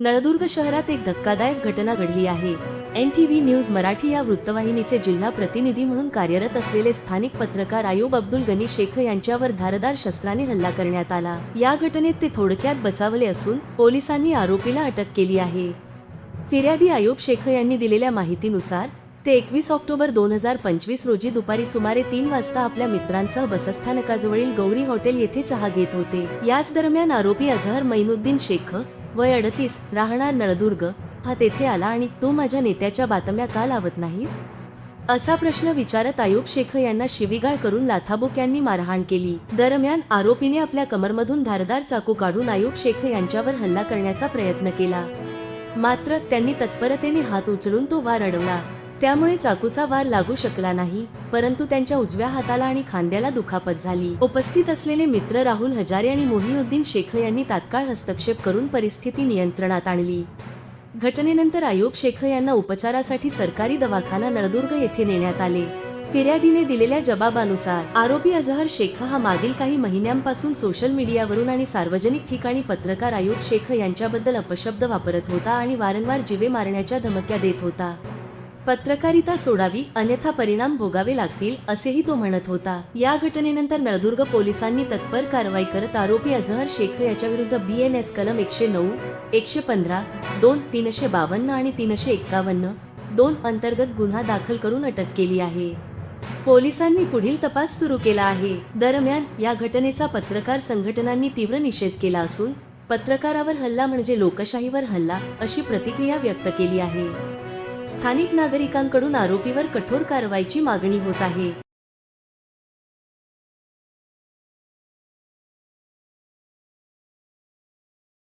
नळदुर्ग शहरात एक धक्कादायक घटना घडली आहे. N T V news Marathi या वृत्तवाहिनीचे जिल्हा प्रतिनिधी म्हणून कार्यरत असलेले स्थानिक पत्रकार आयुब अब्दुल गनी शेख यांच्यावर धारदार शस्त्राने हल्ला करण्यात आला. या घटनेत ते थोडक्यात बचावले असून पोलिसांनी आरोपीला अटक केली आहे. फिर्यादी आयुब शेख यांनी दिलेल्या माहितीनुसार ते एकवीस ऑक्टोबर दोन हजार पंचवीस रोजी दुपारी सुमारे तीन वाजता आपल्या मित्रांसह बसस्थानकाजवळील गौरी हॉटेल येथे चहा घेत होते. याच दरम्यान आरोपी अझहर मैनुद्दीन शेख वय अडतीस राहणार नळदुर्ग. हा तेथे आला आणि तू माझ्या नेत्याच्या बातम्या का लावत नाहीस? असा प्रश्न विचारत आयुब शेख यांना शिवीगाळ करून लाथाबुक यांनी मारहाण केली. दरम्यान आरोपीने आपल्या कमरमधून धारदार चाकू काढून आयुब शेख यांच्यावर हल्ला करण्याचा प्रयत्न केला. मात्र त्यांनी तत्परतेने हात उचलून तो वार अडवला. त्यामुळे चाकूचा वार लागू शकला नाही परंतु त्यांच्या उजव्या हाताला आणि खांद्याला दुखापत झाली. उपस्थित असलेले मित्र राहुल हजारे आणि मोहिउद्दीन शेख यांनी तात्काळ हस्तक्षेप करून परिस्थिती नियंत्रणात आणली. घटनेनंतर आयोग शेख यांना उपचारासाठी सरकारी दवाखाना नळदुर्ग येथे नेण्यात आले. फिर्यादीने दिलेल्या जबाबानुसार आरोपी अजहर शेख हा मागील काही महिन्यांपासून सोशल मीडियावरून आणि सार्वजनिक ठिकाणी पत्रकार आयोग शेख यांच्याबद्दल अपशब्द वापरत होता आणि वारंवार जीवे मारण्याच्या धमक्या देत होता. पत्रकारिता सोडावी अन्यथा परिणाम भोगावे लागतील असेही तो म्हणत होता. या घटनेनंतर नळदुर्ग पोलिसांनी तत्पर कारवाई करत आरोपी अझहर शेख याच्या विरुद्ध बी एन एस कलम एकशे नऊ एकशे पंधरा दोन तीनशे बावन्न आणि तीनशे एक्कावन्न दोन अंतर्गत गुन्हा दाखल करून अटक केली आहे. पोलिसांनी पुढील तपास सुरू केला आहे. दरम्यान या घटनेचा पत्रकार संघटनांनी तीव्र निषेध केला असून पत्रकारावर हल्ला म्हणजे लोकशाहीवर हल्ला अशी प्रतिक्रिया व्यक्त केली आहे. स्थानिक नागरिकांकडून आरोपीवर कठोर कारवाईची मागणी होत आहे.